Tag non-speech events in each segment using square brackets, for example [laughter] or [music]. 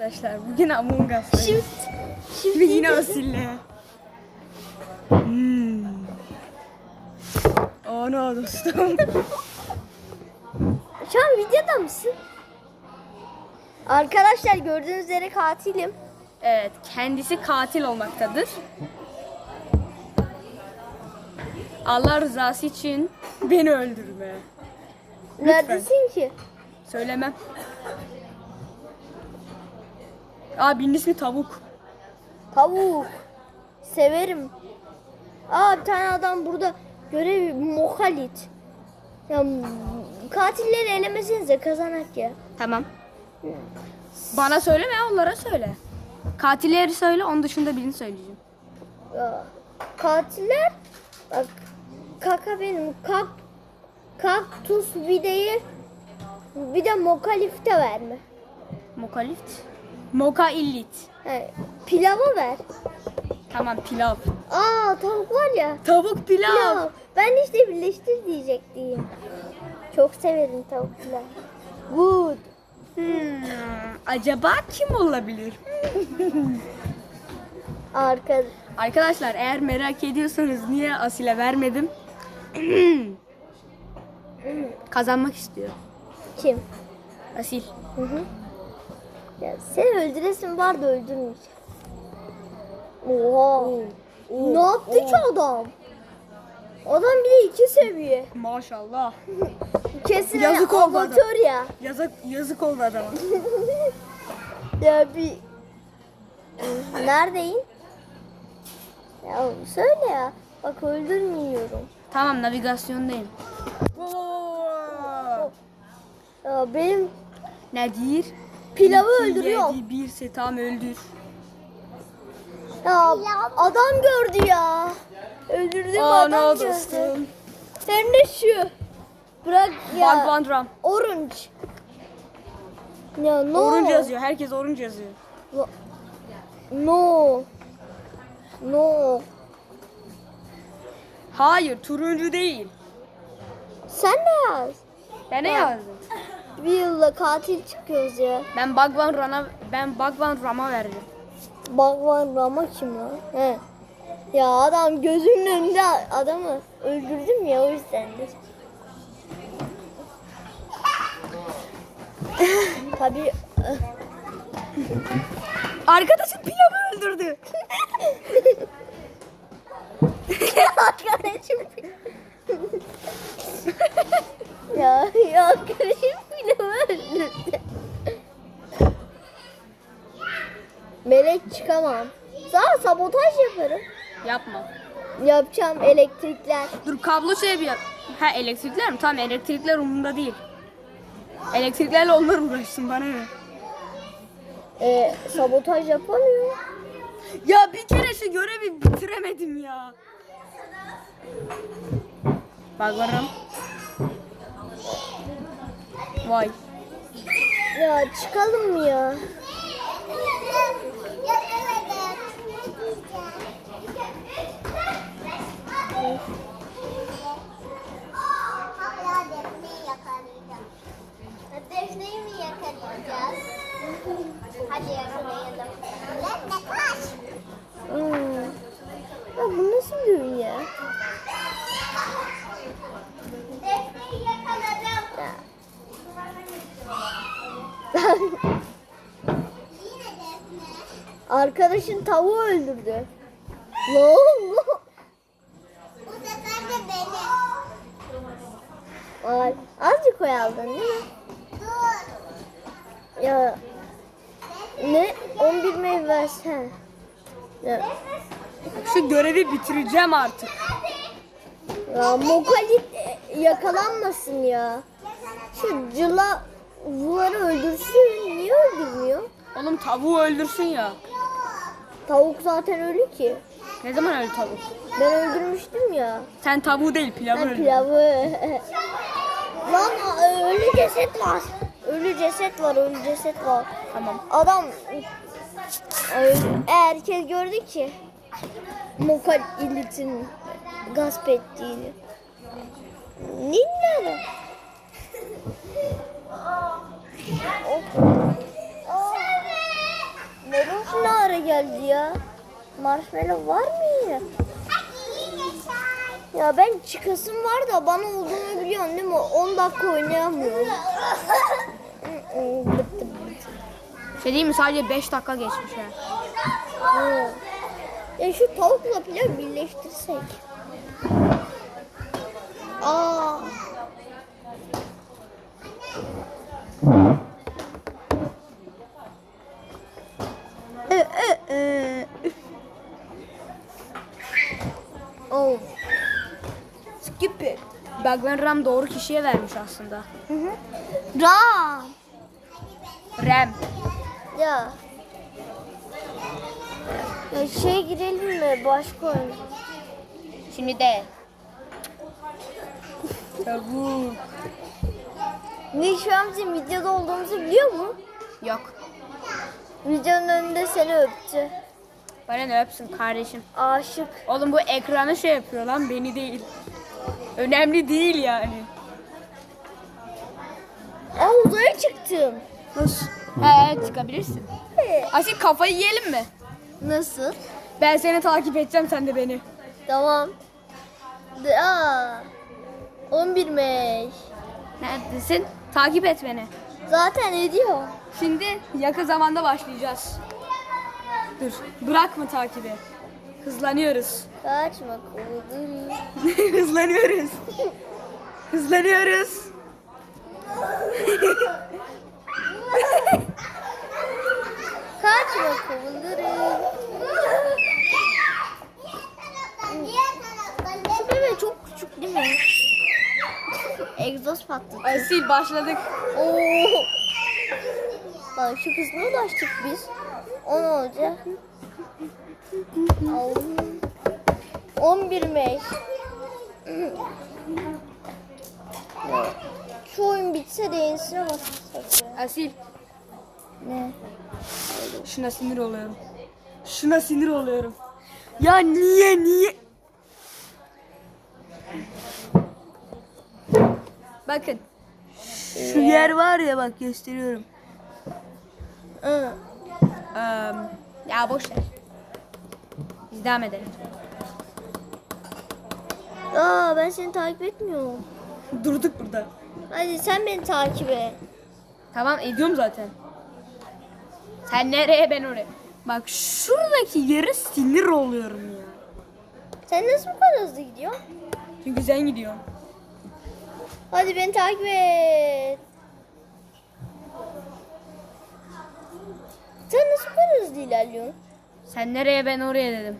Arkadaşlar bugün Among Us'tayız. Şimdi, Ve yine Asil'le. Hmm. Oh no dostum. [laughs] şu an videoda mısın? Arkadaşlar gördüğünüz üzere katilim. evet kendisi katil olmaktadır. Allah rızası için beni öldürme. Neredesin ki? Söylemem. Aa birinin ismi tavuk. Tavuk. Severim. Aa bir tane adam burada görev Mohalit. Ya katilleri elemesenize kazanak ya. Tamam. Bana söyleme onlara söyle. Katilleri söyle onun dışında birini söyleyeceğim. ya. Katiller bak kaka benim kak kaktus videyi bir de mokalif de verme. Mokalift. Moka illit. He, pilava ver. Tamam pilav. Aa tavuk var ya. Tavuk pilav. Pilav. Ben işte birleştir diyecektim. Çok severim tavuk pilav. Good. Hmm, acaba kim olabilir? [laughs] Arka Arkadaşlar eğer merak ediyorsanız niye Asil'e vermedim? [clears throat] Kazanmak istiyor. kim? Asil. Hı hı. Ya seni öldüresin var da öldürmeyeceğim. Oha. Ne yaptı ki adam? Adam bir de iki seviye. Maşallah. [laughs] Kesin Yazık oldu amatör ya. Yazık yazık oldu adama. [laughs] Ya bir... Neredeyim? Ya söyle ya. Bak öldürmüyorum. tamam navigasyondayım. Ya benim Nedir? Pilavı öldürüyor. yedi, birse tam öldür. Ya adam gördü ya. Öldürdüm adam gördü. dostum? Hem de şu. Bırak ya. Bug One Ram. Orange. Ya no. Orange yazıyor. Herkes orange yazıyor. No. No. Hayır turuncu değil. Sen ne yaz? Ben ne Ya. yazdım? Bir yılda katil çıkıyoruz ya. Ben One Ram'a ben One Ram'a verdim. Bagvan Rama kim lan? He. Ya adam gözümün önünde adamı öldürdüm ya o yüzdendir. [laughs] Tabii Arkadaşım pilavı öldürdü. arkadaşım ya, ya arkadaşım bile öldürdü. Melek çıkamam. Sana sabotaj yaparım. Yapma. Yapacağım elektrikler. Dur kablo şey bir yap. Ha elektrikler mi? Tamam elektrikler umurumda değil. Elektriklerle onlar uğraşsın bana ne? Ee, sabotaj yapamıyor. Ya bir kere şu görevi bitiremedim ya. Bak varım. Vay. Ya çıkalım ya? Defneyi mi yakalayacağız? Hadi yakalayalım. Defne kaç. Hmm. Ya bu nasıl bir oyun ya? Defneyi yakaladım. Ya. Yine defne. Arkadaşın tavuğu öldürdü. Ne oldu? Bu sefer de beni. Ay, azıcık oy aldın değil mi? Dur. Ya ne? 11 meyve versen. Ya, Şu görevi bitireceğim artık. ya Mokalit e, yakalanmasın ya. Şu cılavuları öldürsün. Niye öldürmüyor? Oğlum tavuğu öldürsün ya. Tavuk zaten ölü ki. Ne zaman öldü tavuk? Ben öldürmüştüm ya. Sen tavuğu değil pilavı Ha, öldürdün. pilavı. [laughs] Lan ölü ceset var. Ölü ceset var, ölü ceset var. Tamam. Adam herkes gördü ki Mokal ilitin gasp ettiğini. [laughs] Ya? Marshmallow var mı yine? Ya ben çıkasım var da bana olduğunu biliyorsun değil mi? 10 dakika oynayamıyorum. Bıttım. Şey diyeyim mi sadece 5 dakika geçmiş ha. Ya şu tavukla pilav birleştirsek. Aa. Ee, e, e. Oh. İt. Bagman Ram doğru kişiye vermiş aslında. Hı hı. Ram. Ram. Ya. Ya şey girelim mi başka oyun? Şimdi de. Tavuk. Ne şu an bizim videoda olduğumuzu biliyor mu? Yok. Videonun önünde seni öptü. Bana ne öpsün kardeşim. Aşık. Oğlum bu ekranı şey yapıyor lan beni değil. Önemli değil yani. Aa uzaya çıktım. Nasıl? He çıkabilirsin. Asil kafayı yiyelim mi? Nasıl? Ben seni takip edeceğim sen de beni. Tamam. De- Aa. 11 Mek. Neredesin? Takip et beni. Zaten ediyor. Şimdi yakın zamanda başlayacağız. Dur. Bırakma takibi. Hızlanıyoruz. Kaçma kudur. [laughs] Hızlanıyoruz. Hızlanıyoruz. Kaçma taraftan Şu bebe çok küçük değil mi? Egzoz patladı. Asil başladık. Oo. Lan şu kısmına ulaştık biz. O ne olacak? Al. 11 Mek. Şu oyun bitse de yenisine bassak ya. Asil. Ne? Şuna sinir oluyorum. Şuna sinir oluyorum. Ya niye niye? Bakın. Şu yer var ya bak gösteriyorum. Eee, ya boş ver. Biz devam edelim. Aa ben seni takip etmiyorum. [laughs] Durduk burada. Hadi sen beni takip et. Tamam ediyorum zaten. Sen nereye ben oraya. Bak şuradaki yere sinir oluyorum ya. Sen nasıl bu kadar hızlı gidiyorsun? Çünkü sen gidiyorsun. Hadi beni takip et. Sen nasıl bu kadar hızlı ilerliyorsun? Sen nereye ben oraya dedim.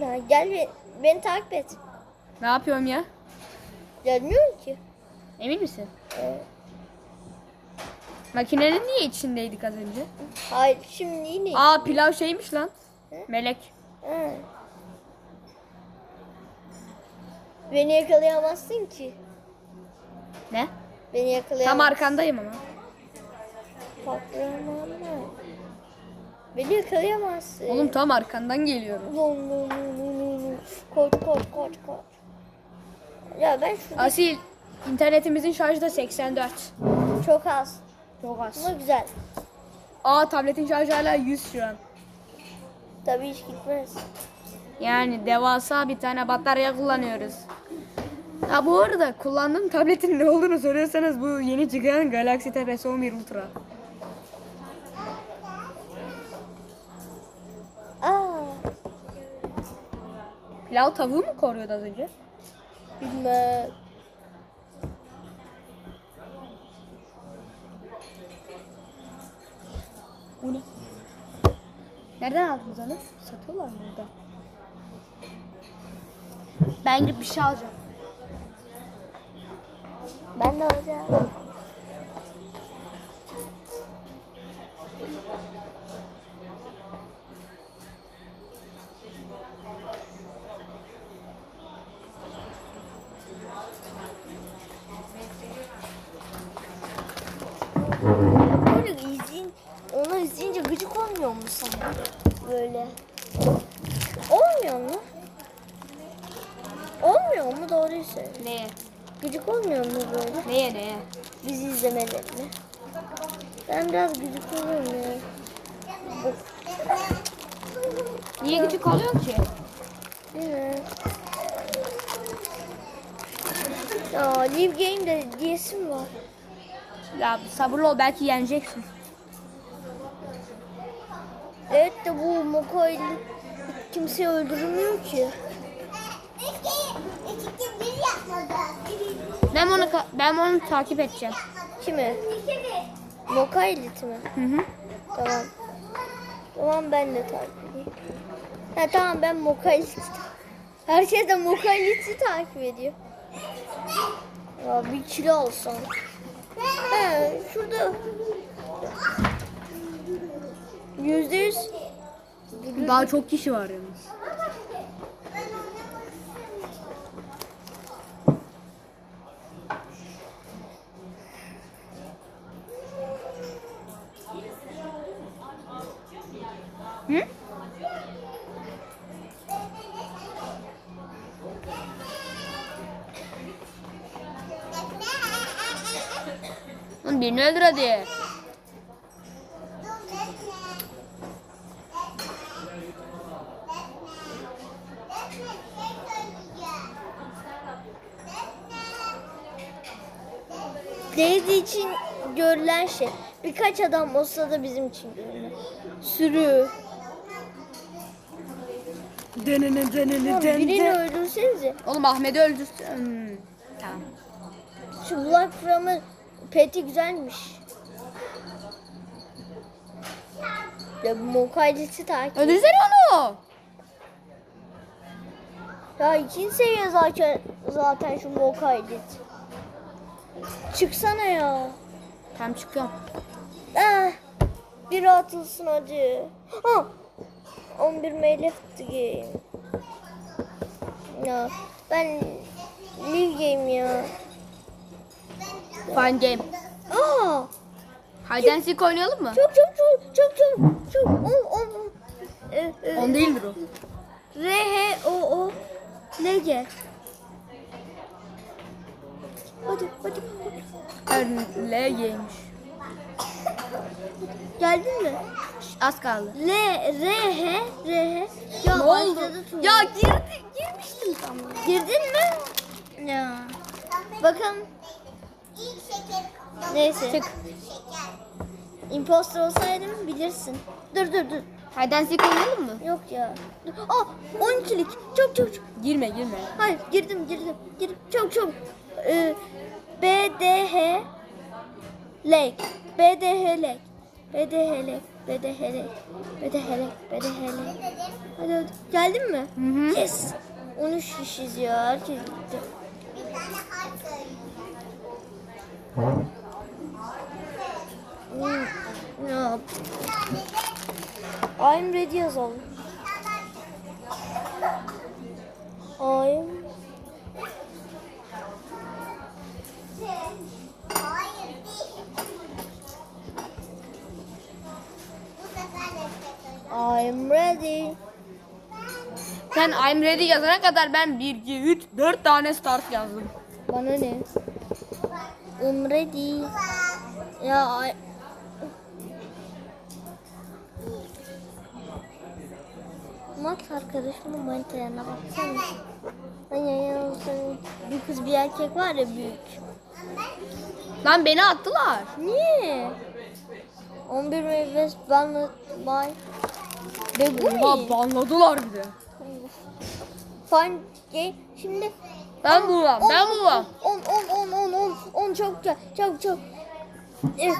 Ya gel be- beni takip et. Ne yapıyorum ya? Gelmiyorum ki. Emin misin? Ee, Makinenin niye içindeydik az önce? hayır şimdi yine. Aa pilav şeymiş lan. Melek. Ha. Beni yakalayamazsın ki. Ne? Beni Tam yakalayamazsın. arkandayım ama. Patlamam. Beni yakalayamazsın. Oğlum tam arkandan geliyorum. Lum, lum, lum, lum. Koş koş koş koş. Ya ben şurada Asil internetimizin şarjı da 84. çok az. Çok az. Ama güzel. Aa tabletin şarjı hala 100 şu an. Tabii hiç gitmez. Yani devasa bir tane batarya kullanıyoruz. Ha bu arada kullandığım tabletin ne olduğunu soruyorsanız bu yeni çıkan Galaxy Tab S11 Ultra. Aa, Pilav tavuğu mu koruyordu az önce? bilmem. Bu ne? Nereden aldınız onu? Satıyorlar mı burada? Ben gidip bir şey alacağım. Ben de alacağım. Söyle. Neye? Gıcık olmuyor mu böyle? Neye neye? Bizi izlemelerine. Ben biraz gıcık oluyorum ya. Niye küçük kalıyor ki? Mi? Ya Live Game'de diyesim var. Ya sabırlı ol belki yeneceksin. Evet de bu Moko'yla kimseyi öldürmüyor ki. Ben onu ben onu takip edeceğim. Kimi? Moka Elite mi? Hı hı. Tamam. Tamam ben de takip edeyim. Ha tamam ben Moka Elite. Herkes de Moka Elite'i takip ediyor. Ya bir kilo alsam. He şurada. Yüzde yüz. Daha çok kişi var yalnız. Lan birini öldür hadi. Daisy için görülen şey. Birkaç adam olsa da bizim için görünür. Sürü. Denene denene Tamam, birini öldürsenize. Oğlum Ahmet'i öldürsün. Hmm, Tamam. Şu Black Fram'ın peti güzelmiş. Ya bu Mokaydit'i takip et. Öldürsene onu. Ya ikinci seviye zaten, zaten şu Mokaydit. Çıksana ya. Tamam çıkıyorum. Ah, biri atılsın hadi. Ha, 11 may left the game. Ya ben live game ya. Fine game. Aa, Hide and seek oynayalım mı? çok çok çok çok çok çok. On, on. E, e, On değildir o. R H O O L G. Hadi hadi. Hayır, L G'ymiş. Geldin mi? Az kaldı. L R H R H. Ya Ne oldu? Ya girdi, girmiştim tam. girdin mi? Ya. Şeker. Neyse. Çık. Imposter olsaydım bilirsin. Dur dur dur. And seek oynayalım mı? Yok ya. Dur. Aa 12'lik. Çok çok çok. Girme girme. Hayır girdim girdim. Girdim. Çok çok. Ee, B D H Lake. B D H Lake. B D H Lake. B D H Lake. B D H Lake. B D H Lake. Hadi hadi. Geldin mi? Hı hı. Yes. 13 kişiyiz ya. Herkes gitti. Bir tane I'm ready yazalım. I'm. I'm ready. Sen I'm ready yazana kadar ben 1, 2, 3, 4 tane start yazdım. Bana ne? I'm ready. Ya I... Max arkadaşımın manitayana baksana. Lan yan yana olsana. Bir kız bir erkek var ya büyük. Lan beni attılar. Niye? 11 meyves banlı bay. Begumi. Oha banladılar bir de. Fun. Şimdi Ben bulam, ben bulam. 10 10 10 10 10 10 çok güzel. Çok çok. Evet.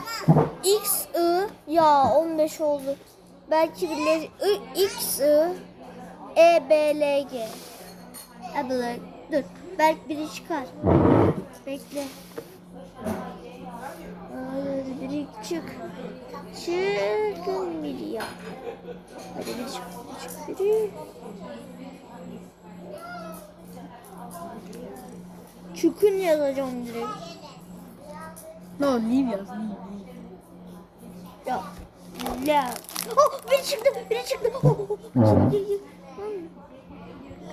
X I ya 15 oldu. Belki bile I, X I E B L G. Abla dur. Belki biri çıkar. Bekle. Hadi biri çık. Çıkın biri ya. Hadi biri çık. Çık. Biri. Çükün yazacağım direkt. No, leave yaz. Ya. La. Oh, biri çıktı, biri çıktı. Oh, oh, oh. Gir, gir.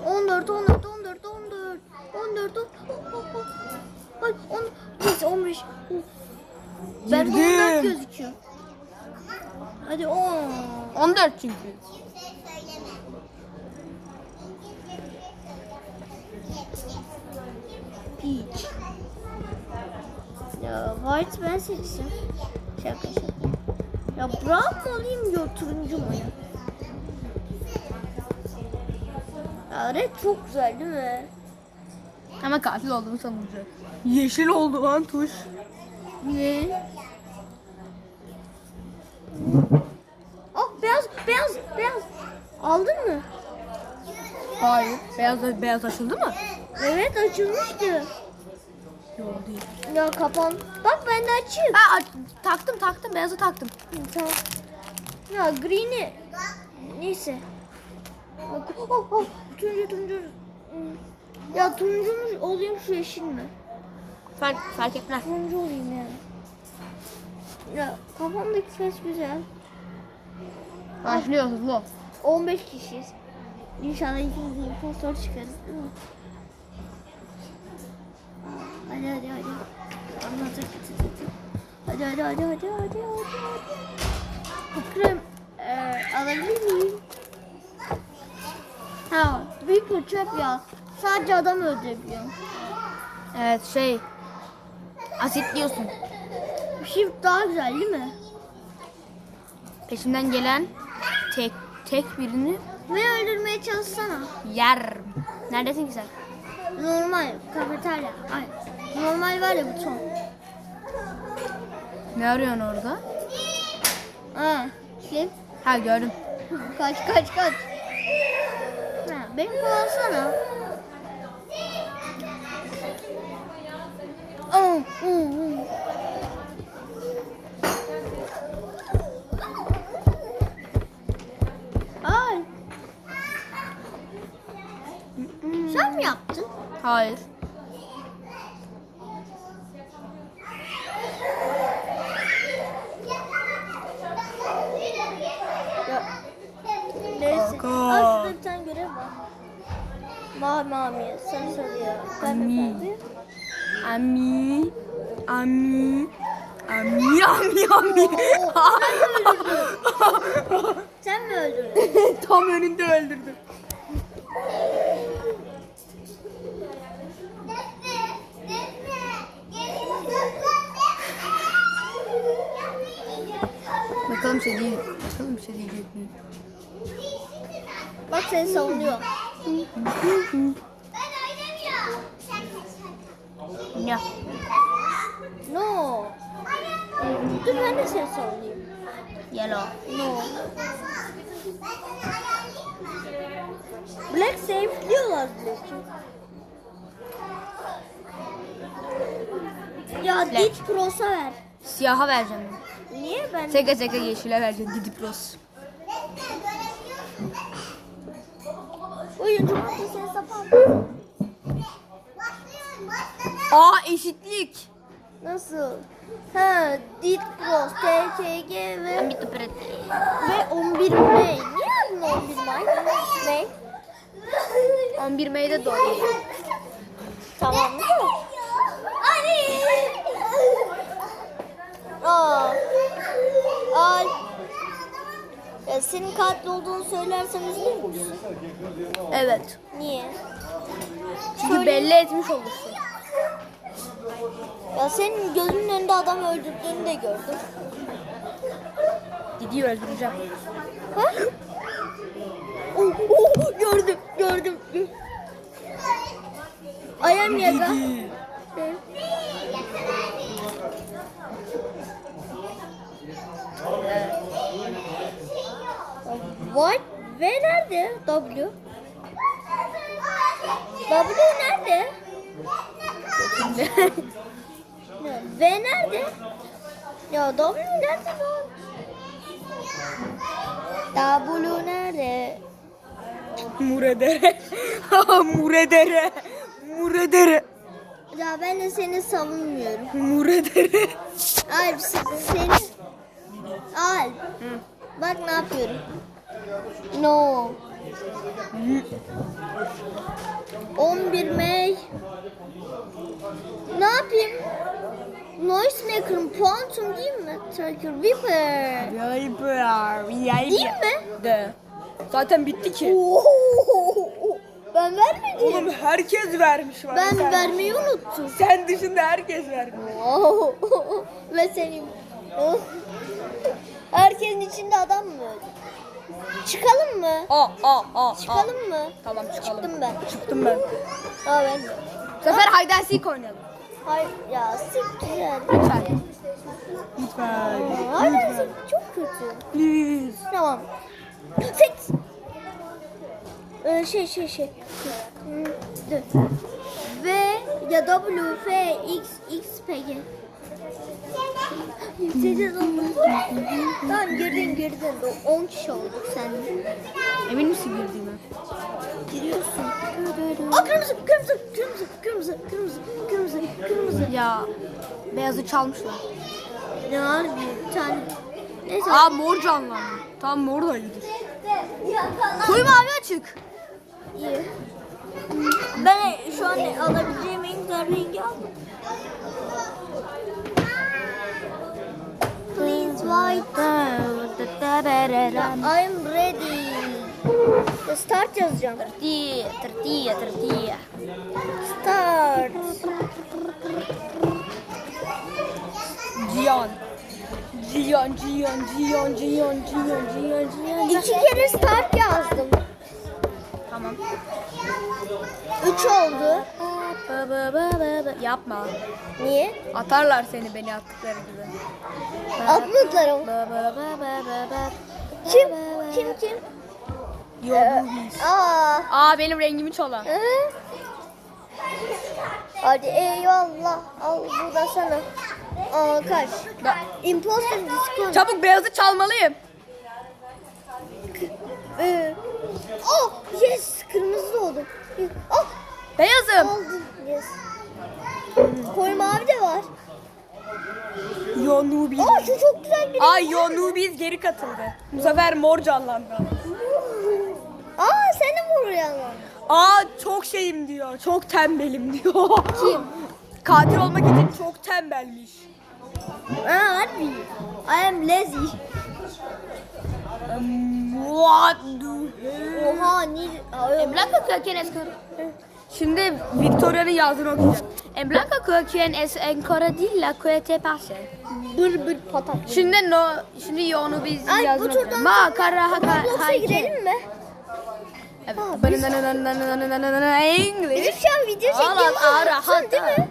14, 14, 14, 14, 14, oh, oh, oh. Ay, 10, neyse 15. Oh. Ben Girdim. 14 gözüküyor. Hadi 10. 14 çünkü. White ben seçsem. Şaka şaka. Ya brown mu olayım ya turuncu mu ya? Ya red çok güzel değil mi? Ama katil olduğunu sanılacak. Yeşil oldu lan tuş. Ne? Oh beyaz beyaz beyaz. Aldın mı? Hayır. Beyaz beyaz açıldı mı? Evet açılmıştı. Ya kapan. Bak ben de açayım. Ha aç- taktım taktım beyazı taktım. Tamam. Ya green'i. Neyse. Bak, oh, oh, turuncu turuncu. Hmm. Ya turuncu mu olayım şu yeşil mi? Fark, fark etmez. Turuncu olayım yani. Ya kafamdaki ses güzel. Başlıyor hızlı ol. 15 kişiyiz. İnşallah de impostor çıkarız değil mi? Hadi hadi hadi. Anlatır. Hadi hadi hadi hadi hadi hadi hadi. Krem eee alabilir miyim? Ha, büyük bir çöp ya. Sadece adam öldürebiliyor. Evet şey. Asitliyorsun. Shift daha güzel değil mi? Peşinden gelen tek tek birini Ve öldürmeye çalışsana. yer. Neredesin ki sen? Normal kafeterya. Ay, normal var ya buton. Ne arıyorsun orada? Ha, şey. Ha gördüm. Kaç kaç kaç. Ha, beni kovalasana. Oh, oh, oh. Ay. Sen mi yaptın? Hayır. Ya. Neyse. Kanka. Aa, şurada bir tane görev var. Mavi mavi, sarı sarı, pembe Ami. Ami. Ami. [laughs] Ami ami ami. [laughs] Sen mi öldürdün? [laughs] Tam önünde öldürdüm. Bakalım şey değil. Bakalım şey diyecek mi? Bak seni savunuyor. Ya. No. Dur ben de seni savunayım. Yellow. No. Black safe diyorlar Black'i. Ya Black. Dit Pro'sa ver. Siyaha vereceğim. Niye ben? Seke seke yeşile vereceğim. Didi Pros. Oyuncu. Başlıyorum. Başladı. Aa eşitlik. Nasıl? Ha, Dit Pros, TKG ve ve 11 May. Niye adın 11 May? May. 11 May'de doğuyor. Tamam mı? Aa. Al. Ya senin katil olduğunu söylersem üzülür müsün? Evet. Niye? Çünkü Söyle. belli etmiş olursun. Ya senin gözünün önünde adam öldürdüğünü de gördüm. Didi'yi öldüreceğim. Ha? Oh, oh, gördüm, gördüm. I am Yaga. What? V nerede? W. W nerede? Ne? [laughs] V nerede? Ya W nerede lan? W nerede? Muredere. [laughs] Muredere. Muredere. Ya ben de seni savunmuyorum. Muredere. Alp se- seni... Alp. Bak ne yapıyorum. No. 11 May. Ne yapayım? Noisemaker'ın Quantum değil mi? Tracker Viper. Değil mi? De. Zaten bitti ki. Oo, Ben vermedim. Oğlum herkes vermiş var. ben sen, vermeyi unuttum. Sen dışında herkes vermiş. Ve senin. Herkesin içinde adam mı öldü? Çıkalım mı? Aa aa aa. aa. Çıkalım mı? Tamam çıkalım. Çıktım ben. Çıktım ben. Aa ben. Bu sefer hide and seek oynayalım. Hayır ya siktir yani. Lütfen. Lütfen. Hala sik çok kötü. Please. Tamam. Sik. Ee, şey şey şey. Dur. V ya W F X X peki. Yükseliz oldu. Tamam girdin girdin. 10 kişi olduk sen. Emin misin girdiğime? Giriyorsun. Aa kırmızı kırmızı kırmızı kırmızı kırmızı kırmızı kırmızı. Ya beyazı çalmışlar. Ne var bir tane. Neyse. Aa mor canlandı. Tamam mor da iyidir. Koyu mavi açık. İyi. Ben şu an alabileceğim en güzel rengi aldım. Please white. I'm ready. Start yazacağım. Tortilla, tortilla, tortilla. Start. Cihan. Cihan, Cihan, Cihan, Cihan, Cihan, Cihan, Cihan. İki kere start yazdım. Tamam. Üç oldu. Ba, ba, ba, ba, ba. Yapma. Niye? Atarlar seni beni attıkları gibi. Atmadılar ama. Ba, ba, ba, ba, ba, ba. Kim? Kim kim? Yok. Aa. Aa benim rengimi çalan. Hı? Hadi eyvallah. Al bu da sana. Aa kaç? Da- Imposter Discord. Çabuk beyazı çalmalıyım. Ee, oh yes kırmızı oldu. Oh Beyazım. Koyu mavi de var. Yonubiz. Aa şu çok güzel bir. Ay Yonubiz geri katıldı. Bu sefer mor canlandı. Aa sen de mi oraya lan? Aa çok şeyim diyor. Çok tembelim diyor. Kim? [laughs] Katil olmak için çok tembelmiş. Aa harbi. I am lazy. What the Oha ni. Aa, En blanco que quien es Şimdi Victoria'nın yazdığını okuyacağım. En blanco köküyen es encora di la cuete passe. Bır bır patat. Şimdi no, şimdi onu biz Ay, yazdığını. Ma kara haka Roblox'a gidelim mi? Evet. English. Bizim şu an video çektiğimiz rahat değil mi?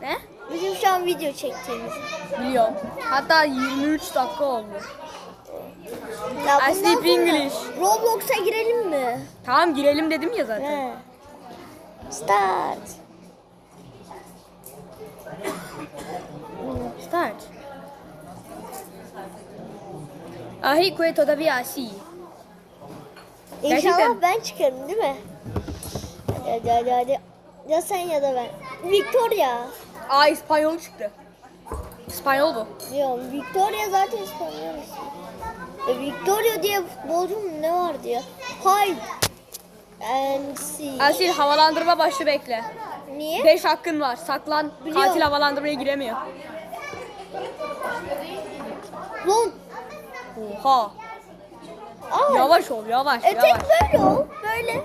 Ne? Bizim şu an video çektiğimiz. Biliyorum. Hatta 23 dakika oldu. Ya I bundan English. Roblox'a girelim mi? Tamam girelim dedim ya zaten. He. Start. Start. Ahi que todavía así. İnşallah Gerçekten. ben çıkarım değil mi? Hadi hadi hadi hadi. Ya sen ya da ben. Victoria. Aa İspanyol çıktı. İspanyol bu. Diyorum. Victoria zaten İspanyol. E, Victoria diye futbolcu mu ne vardı ya? Hide. And see. Asil havalandırma başlı bekle. Niye? 5 hakkın var. Saklan. Biliyorum. Katil havalandırmaya giremiyor. Lan. Oha. Aa. Yavaş ol yavaş E tek yavaş. böyle ol. Böyle.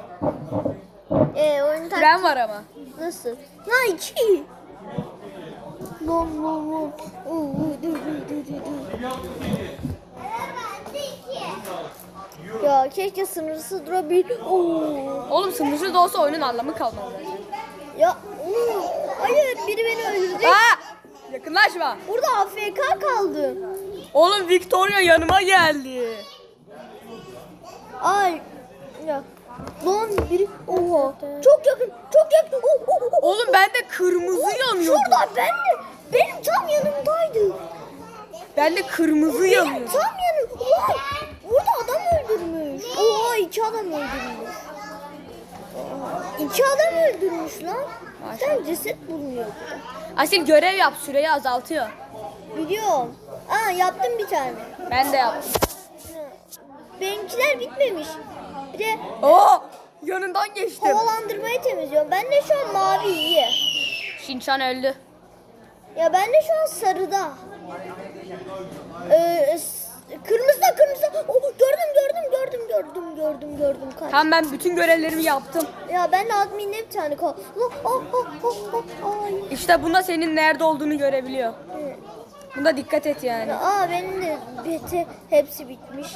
E oyun tak- Fren var ama. Nasıl? Ha iki. Bom bom bom. Oo, oo, dur dur dur dur. Ya keşke sınırsız durabil. Oo. Oğlum sınırsız da olsa oyunun anlamı kalmaz. zaten. Ya oo. hayır biri beni öldürecek. Aa! Yakınlaşma. Burada AFK kaldı. Oğlum Victoria yanıma geldi. Ay. Ya. Lan biri. Oha. Çok yakın. Çok yakın. Oo, oo, oo. Oğlum bende kırmızı yanıyordu. Şurada ben de. Benim tam yanımdaydı. Bende kırmızı yanıyordu. tam yanım. Oha. Oha iki adam öldürmüş. İki adam öldürmüş lan. Sen ceset bulunuyor. Asil görev yap süreyi azaltıyor. Biliyorum. Aa yaptım bir tane. Ben de yaptım. Benimkiler bitmemiş. Bir de Oo! Yanından geçtim. havalandırmayı temizliyorum. Ben de şu an mavi iyi. Şinşan öldü. Ya ben de şu an sarıda. Ee, s- kırmızıda kırmızıda. Oh, gördüm gördüm gördüm gördüm gördüm gördüm kaç. Tamam ben bütün görevlerimi yaptım. Ya ben de adminde bir tane kal. Oh, oh, oh, oh, oh, ay. İşte bunda senin nerede olduğunu görebiliyor. Evet. Bunda dikkat et yani. Aa benim de beti hepsi bitmiş.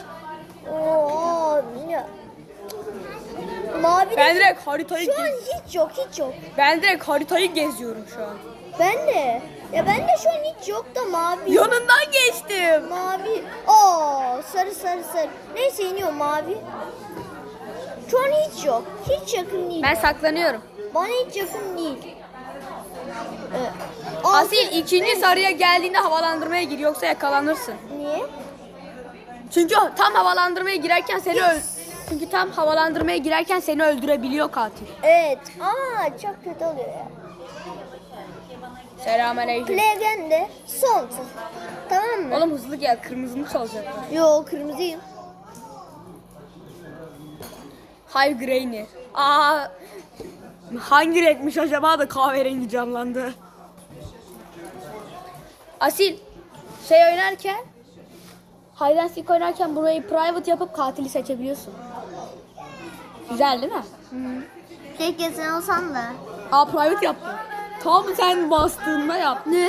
Oo, ya. Mavi Ben direkt haritayı şu an hiç yok hiç yok. ben direkt haritayı geziyorum şu an. Ben de. Ya ben de şu an hiç yok da mavi. Yanından geçtim. Mavi. Oo sarı sarı sarı. Neyse iniyor mavi. Şu an hiç yok. Hiç yakın değil. Ben saklanıyorum. Bana hiç yakın değil. Altı- Asil ikinci sarıya geldiğinde havalandırmaya gir yoksa yakalanırsın. Niye? Çünkü tam havalandırmaya girerken seni öl çünkü tam havalandırmaya girerken seni öldürebiliyor katil. Evet ama çok kötü oluyor ya. Selamünaleyküm. Plegen de son tur. Tamam mı? Oğlum hızlı gel kırmızını çalacaklar. Yo kırmızıyım. High Grainy. Aa hangi renkmiş acaba da kahverengi canlandı. Asil şey oynarken Hide and Seek oynarken burayı private yapıp katili seçebiliyorsun. Güzel değil mi? Keşke sen olsan da. Aa private yaptım. Tam sen bastığında yaptım. Ne?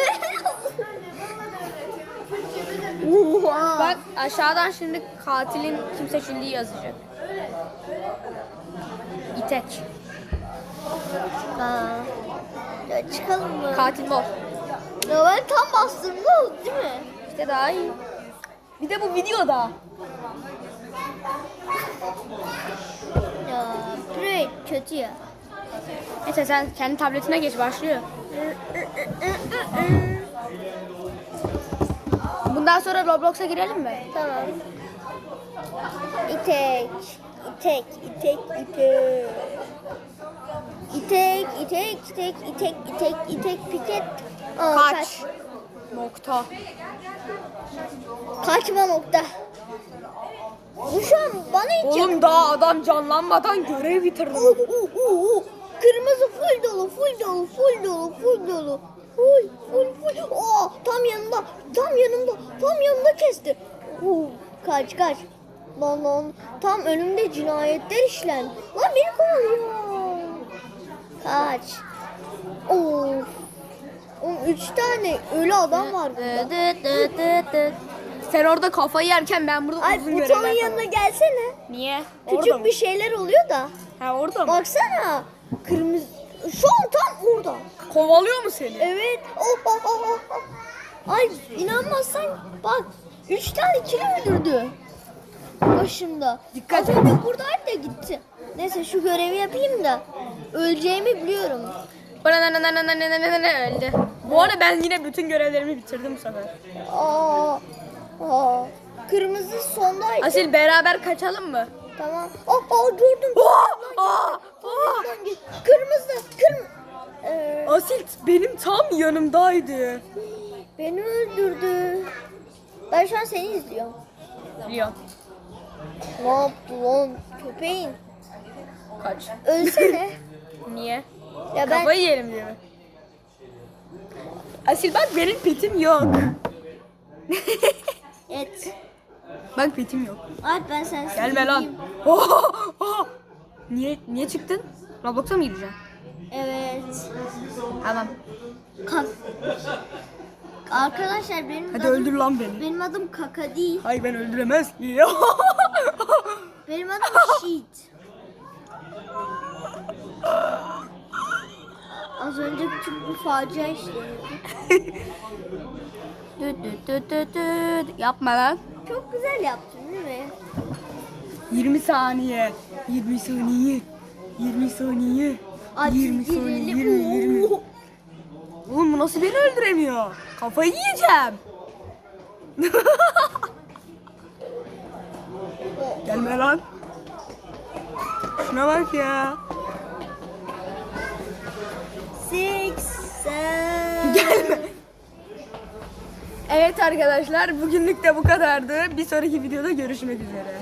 Bak aşağıdan şimdi katilin kim seçildiği yazacak. İtek. Aa. Ya çıkalım mı? Katil mor. ya ben tam bastığımda oldu değil mi? İşte daha iyi. Bir de bu videoda. Ya Prey kötü ya. Neyse sen kendi tabletine geç başlıyor. Bundan sonra Roblox'a girelim mi? tamam. İtek, itek, itek, itek. İtek, itek, itek, itek, itek, itek, piket. Aa, Kaç. Nokta. Kaçma nokta. Bu şu an bana hiç Oğlum daha adam canlanmadan görev bitirdi. Kırmızı full dolu, full dolu, full dolu, full dolu. Full, full, full. Oo, tam yanında, tam yanımda, tam yanımda kesti. Uh, kaç, kaç. Lan lan, tam önümde cinayetler işlen. Lan beni kovalıyor. Kaç. Of. Oğlum üç tane ölü adam var burada. Sen orada kafayı yerken ben burada Ay uzun görevler yanına gelsene. Niye? Orada Küçük mı? bir şeyler oluyor da. Ha orada mı? Baksana. Kırmızı. Şu an tam orada. Kovalıyor mu seni? Evet. Oh, oh, oh, oh, oh. Ay inanmazsan bak. Üç tane kilo öldürdü. Başımda. Dikkat Az et. önce buradaydı da gitti. Neyse şu görevi yapayım da. Öleceğimi biliyorum. öldü. Bu arada ben yine bütün görevlerimi bitirdim bu sefer. Aa, aa. Kırmızı sondaydı. Asil beraber kaçalım mı? Tamam. Oh, oh gördüm. Aa. Lan git. Kırmızı. Kırmızı. Ee, Asil benim tam yanımdaydı. beni öldürdü. Ben şu an seni izliyorum. Biliyorum. Ne yaptı lan köpeğin? Kaç. Ölsene. [laughs] Niye? ya ben Kafayı yerim diyor. Asil bak benim pitim yok. [laughs] et. Bak pitim yok. Alp ben sen Gelme lan. [laughs] Oh, oh. Niye niye çıktın? Roblox'a mı gireceksin? Evet. Tamam. Kak. Arkadaşlar benim Hadi adım öldür lan beni. benim adım Kaka değil. Hayır ben öldüremez. [laughs] Benim adım Sheet. Az önce bütün bu facia işte. [laughs] Düt düt düt düt düt. Yapma lan. Çok güzel yaptın değil mi? 20 saniye. 20 saniye. 20 saniye. Hadi 20 saniye. girelim. 20 20. Oo. Oğlum bu nasıl beni öldüremiyor? Kafayı yiyeceğim. [laughs] Gelme lan. Şuna bak ya. Six, seven. Gelme. Evet arkadaşlar bugünlük de bu kadardı. Bir sonraki videoda görüşmek üzere.